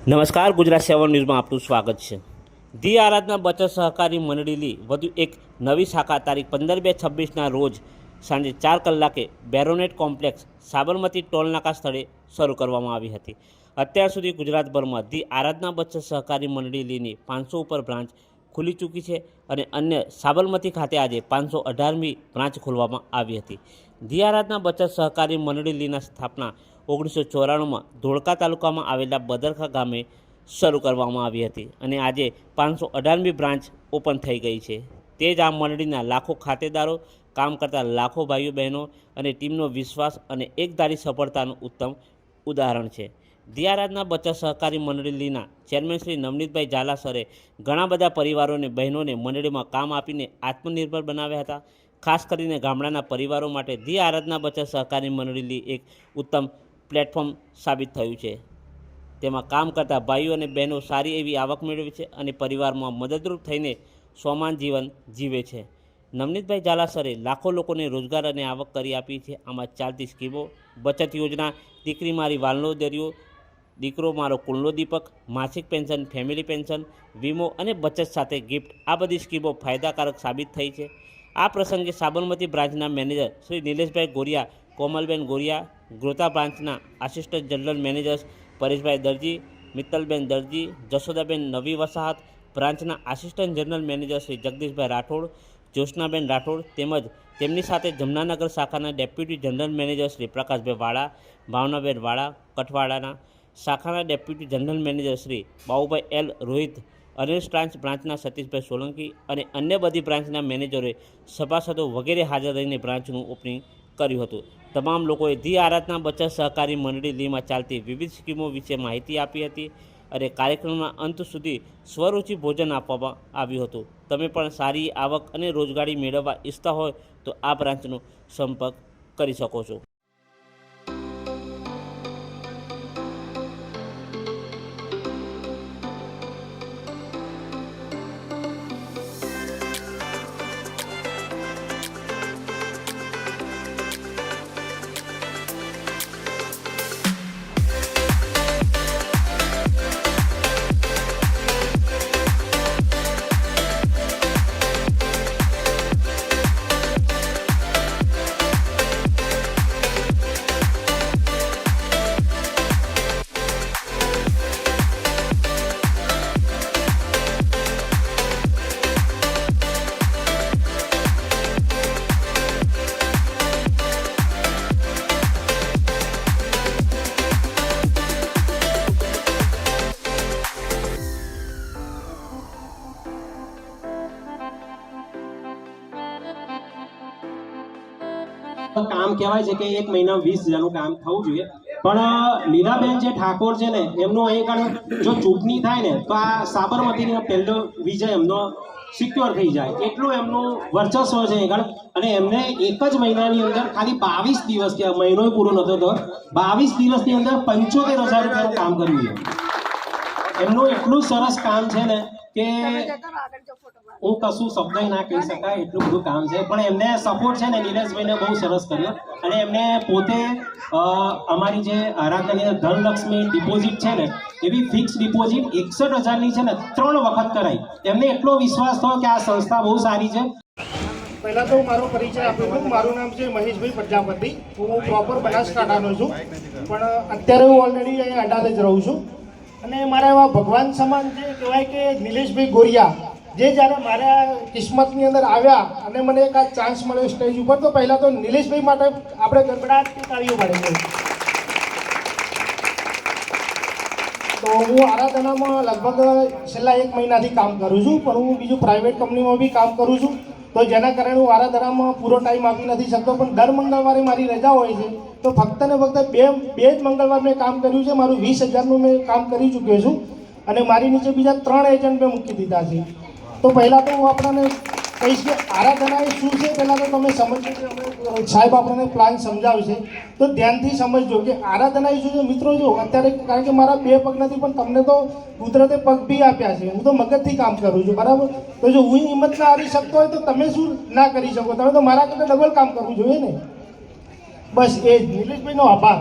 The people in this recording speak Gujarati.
નમસ્કાર, ગુજરાત સેવન ન્યૂઝમાં આપનું સ્વાગત છે. ધી આરાધના બચત સહકારી મંડળીની વધુ એક નવી શાખા તારીખ પંદર બે છવ્વીસના રોજ સાંજે ચાર કલાકે બેરોનેટ કોમ્પ્લેક્સ સાબરમતી ટોલનાકા સ્થળે શરૂ કરવામાં આવી હતી. અત્યાર સુધી ગુજરાતભરમાં ધી આરાધના બચત સહકારી મંડળીની પાંચસો ઉપર બ્રાન્ચ ખુલી ચૂકી છે અને અન્ય સાબરમતી ખાતે આજે પાંચસો અઢારમી બ્રાન્ચ ખોલવામાં આવી હતી. ધી આરાધના બચત સહકારી મંડળીની સ્થાપના ઓગણીસો ચોરાણુંમાં ધોળકા તાલુકામાં આવેલા બદરખા ગામે શરૂ કરવામાં આવી હતી અને આજે પાંચસો અઢારમી બ્રાન્ચ ઓપન થઈ ગઈ છે. તે જ આ મંડળીના લાખો ખાતેદારો, કામ કરતા લાખો ભાઈઓ, બહેનો અને ટીમનો વિશ્વાસ અને એકધારી સફળતાનું ઉત્તમ ઉદાહરણ છે. દિયારાજના બચત સહકારી મંડળીના ચેરમેન શ્રી નવનીતભાઈ ઝાલા સરે ઘણા બધા પરિવારોને બહેનોને મંડળીમાં કામ આપીને આત્મનિર્ભર બનાવ્યા હતા. ખાસ કરીને ગામડાના પરિવારો માટે દિ આરાધના બચત સહકારી મંડળી એક ઉત્તમ પ્લેટફોર્મ સાબિત થયું છે. તેમાં કામ કરતા ભાઈઓ અને બહેનો સારી એવી આવક મેળવે છે અને પરિવારમાં મદદરૂપ થઈને સોમાન જીવન જીવે છે. નવનીતભાઈ ઝાલાસરે લાખો લોકોને રોજગાર અને આવક કરી આપી છે. આમાં ચાલતી સ્કીમો, બચત યોજના, દીકરી મારી વાલનો દરિયો, દીકરો મારો કુલનો દીપક, માસિક પેન્શન, ફેમિલી પેન્શન, વીમો અને બચત સાથે ગિફ્ટ, આ બધી સ્કીમો ફાયદાકારક સાબિત થઈ છે. આ પ્રસંગે સાબરમતી બ્રાન્ચના મેનેજર શ્રી નિલેશભાઈ ગોરિયા કોમલબેન ગોરિયા ગ્રોતા બ્રાન્ચના assistant general managers Pareshbhai Darji, Mittalben Darji, Jashodaben નવી વસાહત બ્રાન્ચના assistant general manager Shri Jagdishbhai Rathod, Jyotsnaben Rathod તેમજ તેમની સાથે જમનાનગર શાખાના deputy general manager Shri Prakashbhai Vala, Bhavnaben Vala, કઠવાડાના શાખાના deputy general manager Shri Baubhai L Rohit, Anil branch બ્રાન્ચના સતીશભાઈ સોલંકી અને અન્ય બધી બ્રાન્ચના મેનેજરોએ સભાસદો વગેરે હાજર રહીને બ્રાન્ચનું ઓપનિંગ કર્યું હતું. તમામ લોકોએ ધી આરાધના બચત સહકારી મંડળી લીમાં ચાલતી વિવિધ સ્કીમો વિશે માહિતી આપી હતી અને કાર્યક્રમના અંત સુધી સ્વરૂચિ ભોજન આપવામાં આવ્યું હતું. તમે પણ સારી આવક અને રોજગારી મેળવવા ઈચ્છતા હોય તો આ બ્રાન્ચનો સંપર્ક કરી શકો છો. કામ કહેવાય છે કે એક મહિના વીસ હજારનું કામ થવું જોઈએ. પણ લીલાબેન જે ઠાકોર છે ને, એમનું અહીં કણ જો ચૂંટણી થાય ને, તો આ સાબરમતીનો પહેલો વિજય એમનો સિક્યોર થઈ જાય. એટલું એમનું વર્ચસ્વ છે આગળ. અને એમને એક જ મહિનાની અંદર ખાલી બાવીસ દિવસ મહિનો પૂરો નતો થયો, બાવીસ દિવસની અંદર પંચોતેર હજાર રૂપિયાનું કામ કર્યું છે. એમનું એટલું સરસ કામ છે ને કે હું કશું શબ્દ ના કહી શકાય એટલું બધું કામ છે. પણ એમને સપોર્ટ છે ને નિલેશભાઈને બહુ સરસ કર્યો. અને એમને પોતે અમારી જે આરાધનીય ધનલક્ષ્મી ડિપોઝિટ છે ને એવી ફિક્સ ડિપોઝિટ એકસઠ હજારની છે ને ત્રણ વખત કરાઈ. એમને એટલો વિશ્વાસ થયો કે આ સંસ્થા બહુ સારી છે. પહેલાં તો હું મારો પરિચય આપું છું. મારું નામ છે મહેશભાઈ પ્રજાપતિ. હું પ્રોપર બનાસકાંઠાનો છું. પણ અત્યારે હું ઓલરેડી અહીંયા અડાલજ રહું છું. અને મારા એવા ભગવાન સમાન છે, કહેવાય કે નિલેશભાઈ ગોરિયા. જે જ્યારે મારા કિસ્મતની અંદર આવ્યા અને મને એક આ ચાન્સ મળ્યો સ્ટેજ ઉપર, તો પહેલાં તો નિલેશભાઈ માટે આપણે ગરબડા તાળીઓ પાડી તો હું આરાધનામાં લગભગ છેલ્લા એક મહિનાથી કામ કરું છું, પણ હું બીજું પ્રાઇવેટ કંપનીમાં બી કામ કરું છું. તો જેના કારણે હું આરાધનામાં પૂરો ટાઈમ આપી નથી શકતો, પણ દર મંગળવારે મારી રજા હોય છે, તો ફક્ત ને ફક્ત બે બે જ મંગળવાર મેં કામ કર્યું છે, મારું વીસ હજારનું મેં કામ કરી ચૂક્યો છું, અને મારી નીચે બીજા ત્રણ એજન્ટ મેં મૂકી દીધા છે. તો પહેલાં તો હું આપણને કહીશ કે આરાધના એ શું છે? પહેલાં તો તમે સમજજો કે સાહેબ આપણને પ્લાન સમજાવશે તો ધ્યાનથી સમજજો કે આરાધના એ શું છે? મિત્રો, જો અત્યારે કારણ કે મારા બે પગ નથી, પણ તમને તો કુદરતે પગ બી આપ્યા છે. હું તો મગજથી કામ કરું છું, બરાબર? તો જો હું હિંમત ના હારી શકતો હોય તો તમે શું ના કરી શકો? તમે તો મારા કરતાં ડબલ કામ કરવું જોઈએ ને? બસ એ જ. નિલેશભાઈનો આભાર.